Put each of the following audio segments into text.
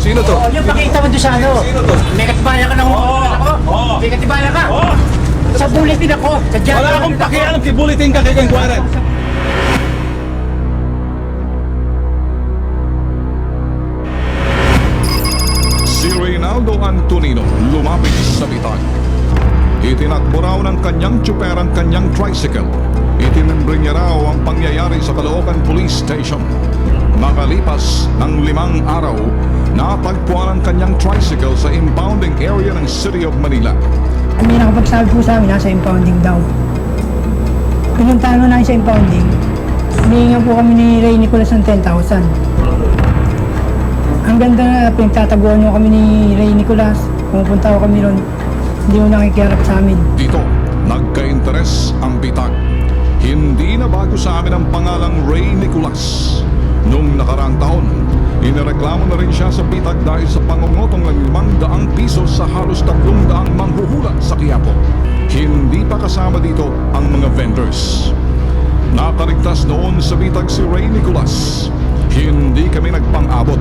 Sino to? Oh, yung pakita mo doon sa ano. Sino to? May katibaya ka na ako. Oo. May katibaya ka. Oh! Sa bulletin ako. Sa dyan. Wala akong pakialam, kibulitin ka kay Kangwaran. Si Reynaldo Antonino lumapit sa bitag. Itinakbo raw ng kanyang tsuper ang kanyang tricycle. Itinimbre niya raw ang pangyayari sa Caloocan Police Station. Makalipas ng limang araw, natagpuan ang kanyang tricycle sa impounding area ng City of Manila. May nakapagsabi po sa amin, nasa impounding daw. Pinuntahan mo namin sa impounding. Hinihingan po kami ni Ray Nicolas ng 10,000. Ang ganda na pinagtataguan nyo kami ni Ray Nicolas. Pumupunta ko kami ron. Hindi mo nakikiharap sa amin. Dito, nagka-interes ang bitag. Hindi na bago sa amin ang pangalang Ray Nicolas. Nung nakaraang taon, inireklamo na rin siya sa bitag dahil sa pangungutong ng limang daang piso sa halos tatlong daang manghuhula sa Quiapo. Hindi pa kasama dito ang mga vendors. Nakaligtas noon sa bitag si Ray Nicolas. Hindi kami nagpang-abot.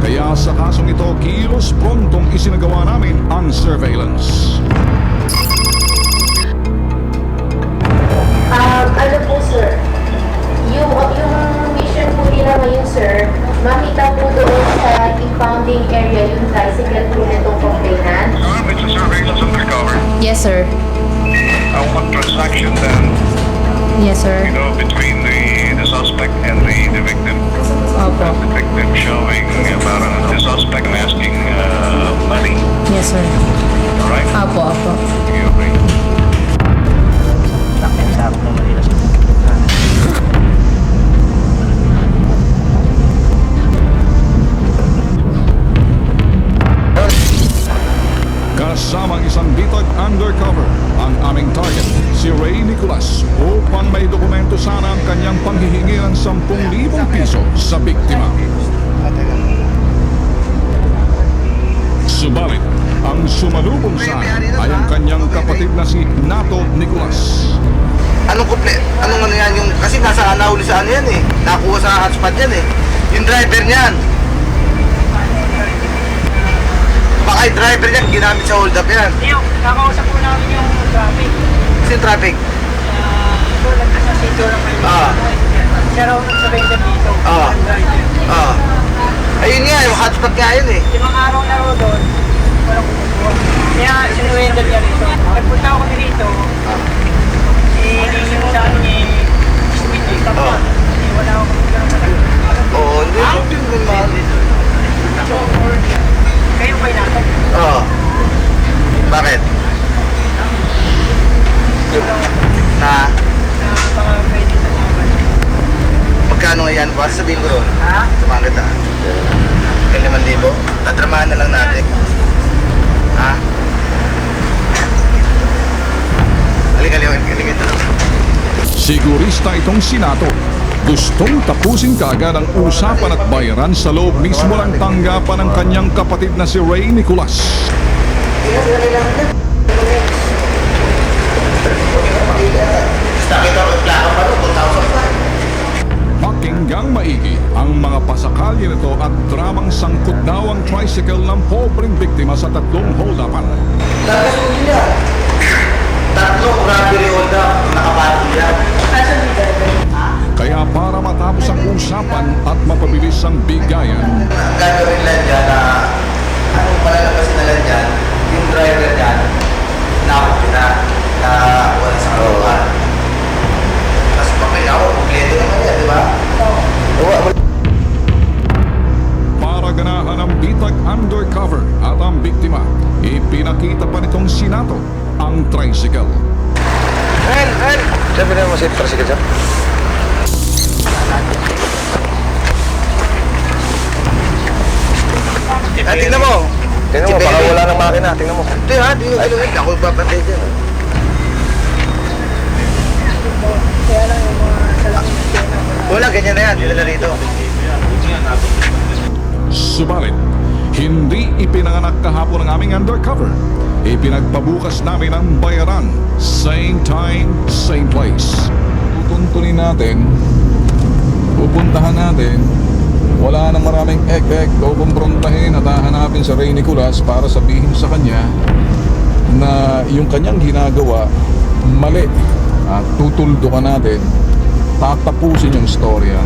Kaya sa kasong ito, kilos prontong isinagawa namin ang surveillance. Sir, makita po doon sa impounding area yung tricycle po nitong complainant. Ma'am, it's a surveillance undercover. Yes, sir. I want transaction then, Yes, sir. you know, between the the suspect and the, the victim. Opo. The victim showing uh, parang the suspect asking uh, money. Yes, sir. Alright? Opo, opo. You agree? Upang may dokumento sana ang kanyang panghihingi ng 10,000 piso sa biktima. Subalit, ang sumalubong sa ay ang kanyang kapatid na si Nato Nicolas. Anong komple? Anong ano yan yung kasi nasa nahuli sa ano yan eh. Nakuha sa hotspot yan eh. Yung driver niyan. Baka yung driver niyan ginamit sa hold up yan. Yung, nakausap po namin yung traffic. Kasi yung traffic. Nagkasa dito lang kayo. Ah. Siya raw nagsabay sa dito. Ah. Ah. Ayun nga, yung hotspot nga yun eh. Limang araw na raw doon. Walang kumukuha. Kaya sinuwendel niya rito. Nagpunta ako kami rito. Eh, yung sa akin eh, hindi ka pa. Ah. Eh, wala ako kami Oo, hindi. Hindi naman. Kayo ba natin? Oo. Bakit? Na, Na baka pwede sa mga magkano nga yan? Basta sabihin ko ron. Ha? Tumahan kita. Kaya naman libo. Tadramahan na lang natin. Ha? Halika, halika, halika ito. Sigurista itong sinato. Gustong tapusin kaagad ang usapan at bayaran sa loob mismo ng tanggapan ng kanyang kapatid na si Ray Nicolas. Matapos ang usapan at mapabilis ang bigayan, Ang gagawin lang dyan na, anong palalabasin na lang dyan, yung driver dyan, nakapit na, na wala sa karuhan. Tapos mamaya ako, kompleto naman yan, di ba? Oo. para ganahan ang bitag undercover at ang biktima, ipinakita pa nitong sinato ang tricycle. Ren, Ren! Sabi na mo si tricycle makina. Tingnan mo. Hindi ha, di ko ilungin. Ako babantay dyan. Wala, ganyan na yan. Dila na rito. Subalit, hindi ipinanganak kahapon ang aming undercover. Ipinagpabukas namin ang bayaran. Same time, same place. Tutuntunin natin, pupuntahan natin, Wala nang maraming ek-ek o kumprontahin at hahanapin sa Ray Nicolas para sabihin sa kanya na yung kanyang ginagawa mali. At tutuldo ka natin. Tatapusin yung storya.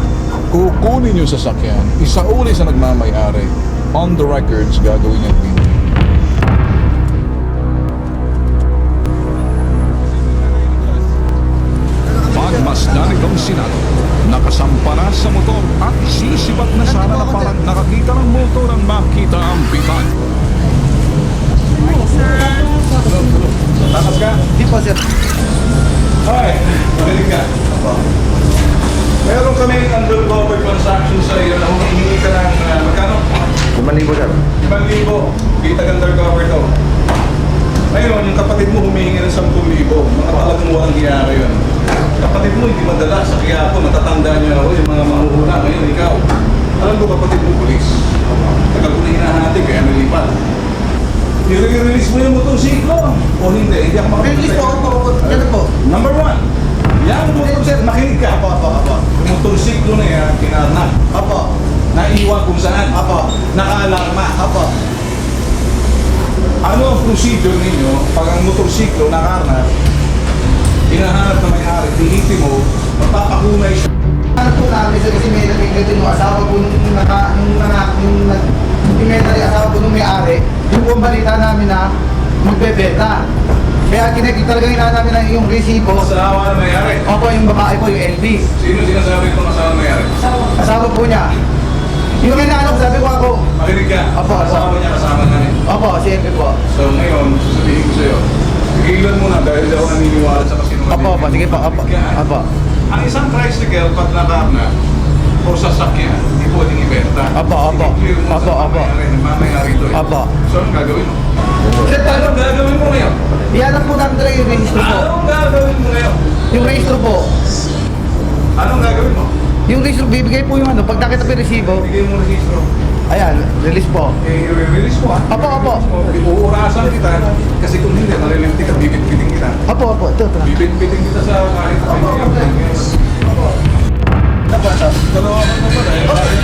Kukunin yung sasakyan. Isauli sa nagmamayari. On the records gagawin yung sir. Hi, magaling ka. Meron kami undercover transaction sa iyo na humihingi ka ng uh, magkano? 5,000 sir. 5,000. Bitag undercover to. Ngayon, yung kapatid mo humihingi ng 10,000. Mga talagang walang hiyara yun. Kapatid mo hindi madala sa Quiapo, natatanda niya ako yung mga mahuhula. Ngayon, ikaw. Alam ko kapatid mo, polis. Tagal ko na hinahati, kaya nalipat. I-release mo yung motorsiklo o hindi? Hindi ako makapagpapay. Release po, opo, opo. Ganun po. Number one, yan motorsiklo, makinig ka. Apo, apo, apo. Yung motorsiklo na yan, kinarnak. Apo. Naiwan kung saan. Apo. Nakaalarma. Apo. Ano ang procedure ninyo pag ang motorsiklo nakarnak, hinahanap na may-ari, tiniti mo, mapapakunay siya. Ano po namin sir, kasi may nabigay din yung asawa po nung naka, nung naka, nung nag, yung may nari asawa po nung may-ari, yung po balita namin na magbebenta. Kaya kinakita talaga hinahanap namin na yung resibo. Asawa na may-ari. Opo, yung babae po, yung LB. Sino sinasabi itong asawa na may-ari? Asawa po niya. Yung inaanap, sabi ko ako, Makinig ka. Apo. Asawa niya kasama na rin. opo, si LB po. So ngayon, sasabihin ko sa'yo, tigilan mo na dahil ako naniniwala sa kasinungalingan. Opo, opo, sige po, opo. Opo. Ang isang tricycle, pag nakarnak, o sasakyan, hindi pwedeng ibenta. Mo Opo, sa opo. mamayari, ito eh. Opo. So, anong gagawin mo? Sir, Anong gagawin mo ngayon? iyanap po namin talaga yung registro po. Anong gagawin mo ngayon? Yung registro po. Anong gagawin mo? Yung registro, bibigay po yung ano, pag nakita po yung resibo, Bigay mo registro. ayan, release po. Eh, i-release mo ha. Opo, opo. Uurasan kita kasi kung hindi, malilimti ka, bibit-biting kita. Opo, opo, ito, ito. Bibit-biting kita sa kahit sa Dalawa ka na pala eh. Bakit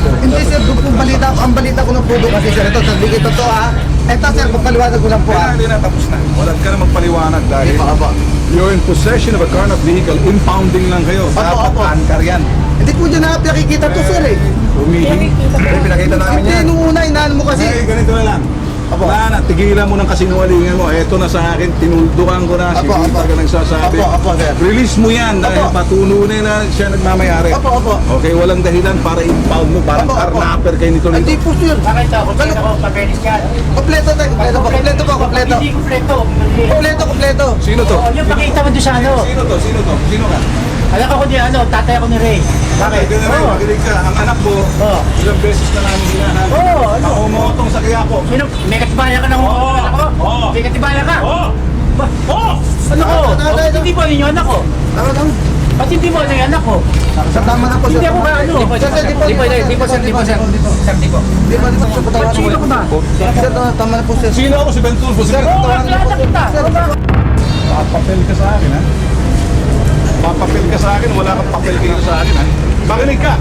ko? Hindi sir, doon po balita ko, ang balita ko ng pudo kasi sir, ito, sabi ko totoo ah. Ito sir, papaliwanag ko lang po Kaya ah. hindi na tapos na. Wala ka na magpaliwanag dahil Hindi po, opo. you're in possession of a carnap vehicle, impounding lang kayo. Dapat anchor yan. Hindi po dyan na nakikita to sir eh. Humihingi. Pinakita namin Hindi, yan. nung una, inaan mo kasi. Ay, ganito na lang. Apo. Na, tigilan mo ng kasinungalingan mo. Eto na sa akin, tinuldukan ko na. Si Apo, Peter apo. ka nagsasabi. Apo, apo, sir. Release mo yan dahil Apo. patunay na siya nagmamayari. Opo, opo. Okay, walang dahilan para impound mo. Parang Apo, apo. karnaper kayo nito Hindi po sir. Bakit ako? Kung ako papeles yan. Kompleto tayo, kompleto po, kompleto po, kompleto. Hindi kompleto. Kompleto, kompleto. Sino to? Oo, yung pakita mo doon sa ano. Sino to? Sino to? Sino ka? Alam ko ni ano, tatay ako ni Ray. Bakit? Ganun rin, Oo. makinig ka. Ang anak mo, Oo. ilang beses na namin hinahanap. Oo, ano? Pangumotong sa Quiapo. Sino? May katibayan ka ng Oo. anak ko? Oo. May katibayan ka? Oo! Ba? Oo! Ano ko? Ba't hindi po yun yung anak ko? Tama lang. Ba't hindi po ano yung anak ko? Sa tama na po. Hindi ako ba ano? Di po, di po, sir, di po, sir. Sir, di po. Di po, di po, sir, patawaran Sino ko. ba? Sir, tama- tama na po sir. Sino ako si Bentulfo? Sir, patawaran ko po, nakilala sir. ba? Papapel ka sa akin, ha? Papapil ka sa akin, wala kang papel dito sa akin ha. Makinig ka.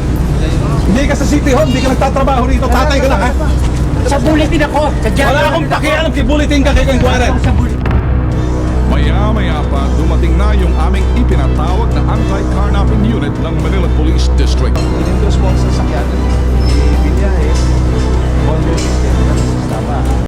Hindi ka sa City Hall, hindi ka nagtatrabaho rito, tatay ka lang ha. Sa bulletin ako. Sa Wala akong pakialam kay bulletin ka kay Kong Juarez. Maya-maya pa, dumating na yung aming ipinatawag na anti-carnapping unit ng Manila Police District. Inindos mo ang sasakyan, ibiyahe, on